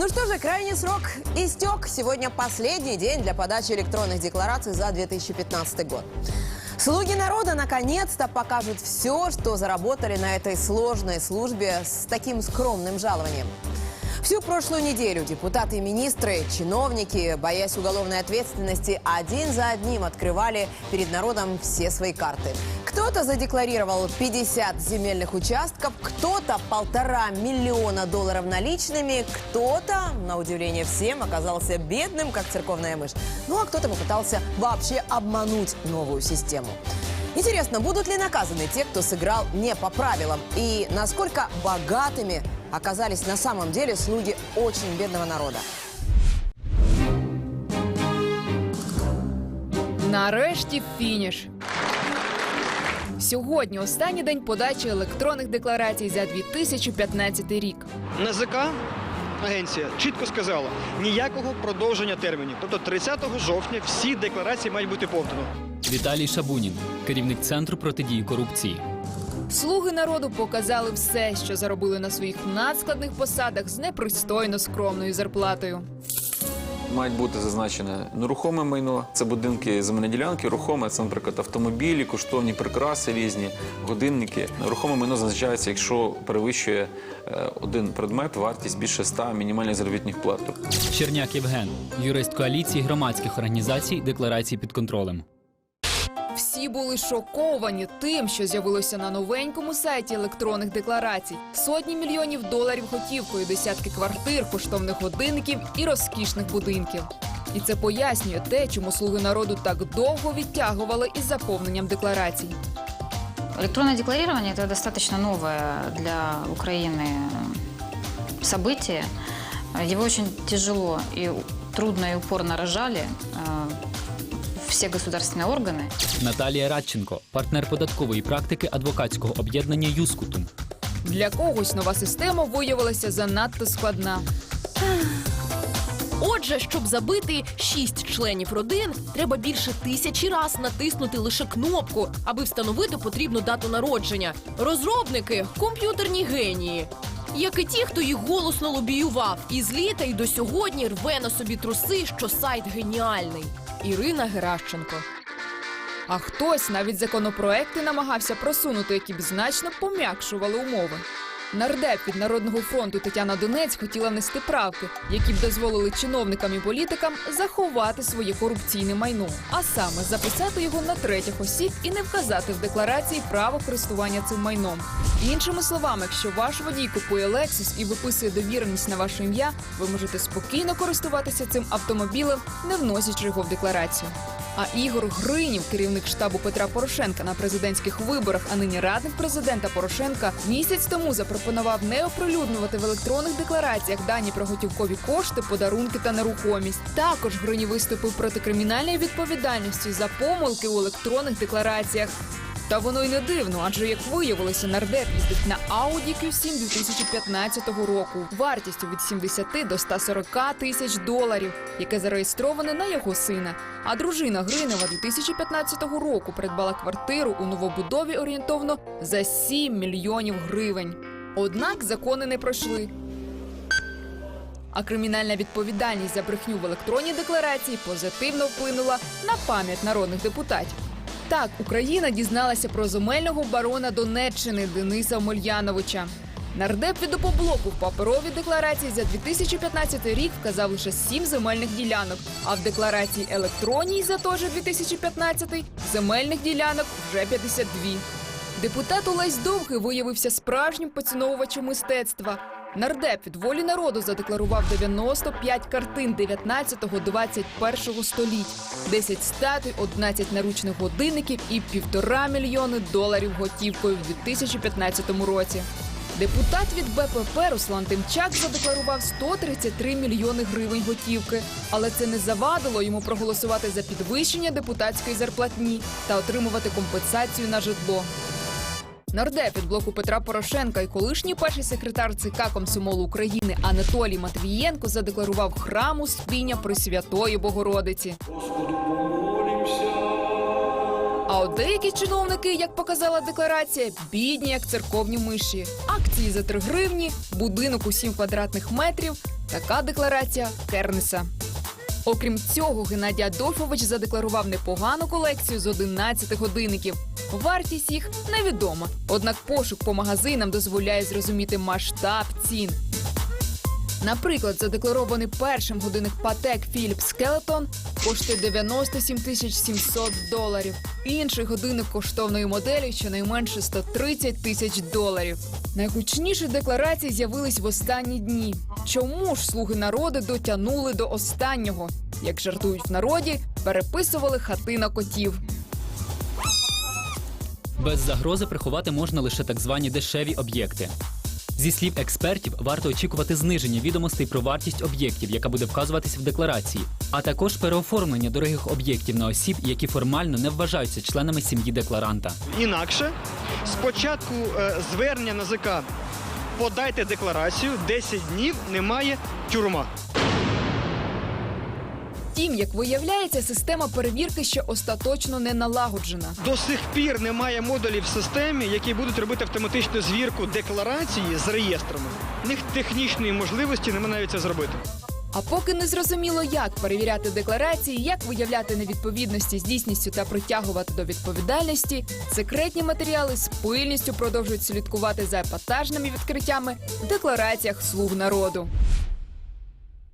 Ну что же, крайний срок истек. Сегодня последний день для подачи электронных деклараций за 2015 год. Слуги народа наконец-то покажут все, что заработали на этой сложной службе с таким скромным жалованием. Всю прошлую неделю депутаты и министры, чиновники, боясь уголовной ответственности, один за одним открывали перед народом все свои карты. Кто-то задекларировал 50 земельных участков, кто-то полтора миллиона долларов наличными, кто-то, на удивление всем, оказался бедным, как церковная мышь. Ну а кто-то попытался вообще обмануть новую систему. Интересно, будут ли наказаны те, кто сыграл не по правилам? И насколько богатыми оказались на самом деле слуги очень бедного народа? Нарешті фініш. Сьогодні останній день подачі електронних декларацій за 2015 рік. НЗК агенція чітко сказала ніякого продовження термінів. Тобто 30 жовтня всі декларації мають бути повторно. Віталій Шабунін, керівник центру протидії корупції. Слуги народу показали все, що заробили на своїх надскладних посадах з непристойно скромною зарплатою. Мають бути зазначене нерухоме майно, це будинки земельні рухоме це, наприклад, автомобілі, коштовні прикраси різні, годинники. Рухоме майно зазначається, якщо перевищує е, один предмет вартість більше 100 мінімальних заробітних плат. Черняк Євген, юрист коаліції громадських організацій декларації під контролем. Всі були шоковані тим, що з'явилося на новенькому сайті електронних декларацій. Сотні мільйонів доларів готівкою, десятки квартир, коштовних годинників і розкішних будинків. І це пояснює те, чому слуги народу так довго відтягували із заповненням декларацій. Электронное декларирование – это достаточно новое для Украины событие. Его очень тяжело и трудно и упорно рожали э, все государственные органы. Наталія Радченко, партнер податкової практики адвокатського об'єднання Юскутум. Для когось нова система виявилася занадто складна. Отже, щоб забити шість членів родин, треба більше тисячі раз натиснути лише кнопку, аби встановити потрібну дату народження. Розробники комп'ютерні генії. Як і ті, хто їх голосно лобіював, і з літа й до сьогодні рве на собі труси, що сайт геніальний. Ірина Геращенко. А хтось навіть законопроекти намагався просунути, які б значно пом'якшували умови. Нардеп від Народного фронту Тетяна Донець хотіла внести правки, які б дозволили чиновникам і політикам заховати своє корупційне майно, а саме записати його на третіх осіб і не вказати в декларації право користування цим майном. Іншими словами, якщо ваш водій купує Lexus і виписує довіреність на ваше ім'я, ви можете спокійно користуватися цим автомобілем, не вносячи його в декларацію. А Ігор Гринів, керівник штабу Петра Порошенка на президентських виборах, а нині радник президента Порошенка, місяць тому запропонував не оприлюднювати в електронних деклараціях дані про готівкові кошти, подарунки та нерухомість. Також Гринів виступив проти кримінальної відповідальності за помилки у електронних деклараціях. Та воно й не дивно, адже як виявилося, нардеп їздить на Audi Q7 2015 року вартістю від 70 до 140 тисяч доларів, яке зареєстроване на його сина. А дружина Гринева 2015 року придбала квартиру у новобудові орієнтовно за 7 мільйонів гривень. Однак закони не пройшли. А кримінальна відповідальність за брехню в електронній декларації позитивно вплинула на пам'ять народних депутатів. Так, Україна дізналася про земельного барона Донеччини Дениса Омельяновича. Нардеп від опоблоку в паперовій декларації за 2015 рік вказав лише 7 земельних ділянок, а в декларації електронній за той же 2015 земельних ділянок вже 52. Депутат Олесь Довгий виявився справжнім поціновувачем мистецтва. Нардеп від волі народу задекларував 95 картин 19-21 століть, 10 статуй, 11 наручних годинників і півтора мільйони доларів готівкою в 2015 році. Депутат від БПП Руслан Тимчак задекларував 133 мільйони гривень готівки, але це не завадило йому проголосувати за підвищення депутатської зарплатні та отримувати компенсацію на житло. Нардеп від блоку Петра Порошенка і колишній перший секретар ЦК Комсомолу України Анатолій Матвієнко задекларував храм Успіння Пресвятої Богородиці. А от деякі чиновники, як показала декларація, бідні, як церковні миші. Акції за 3 гривні, будинок у 7 квадратних метрів Така декларація Кернеса. Окрім цього, Геннадій Адольфович задекларував непогану колекцію з 11 годинників. Вартість їх невідома. Однак пошук по магазинам дозволяє зрозуміти масштаб цін. Наприклад, задекларований першим годинник Patek Philips Skeleton коштує 97 тисяч 700 доларів. Інший годинник коштовної моделі щонайменше 130 тисяч доларів. Найгучніші декларації з'явились в останні дні. Чому ж слуги народу дотягнули до останнього? Як жартують в народі, переписували хати на котів. Без загрози приховати можна лише так звані дешеві об'єкти. Зі слів експертів, варто очікувати зниження відомостей про вартість об'єктів, яка буде вказуватись в декларації, а також переоформлення дорогих об'єктів на осіб, які формально не вважаються членами сім'ї декларанта. Інакше спочатку е, звернення НАЗК подайте декларацію, 10 днів немає тюрма. Втім, як виявляється, система перевірки ще остаточно не налагоджена. До сих пір немає модулів в системі, які будуть робити автоматичну звірку декларації з реєстрами. В них технічної можливості немає навіть це зробити. А поки не зрозуміло, як перевіряти декларації, як виявляти невідповідності з дійсністю та притягувати до відповідальності, секретні матеріали з пильністю продовжують слідкувати за епатажними відкриттями в деклараціях слуг народу.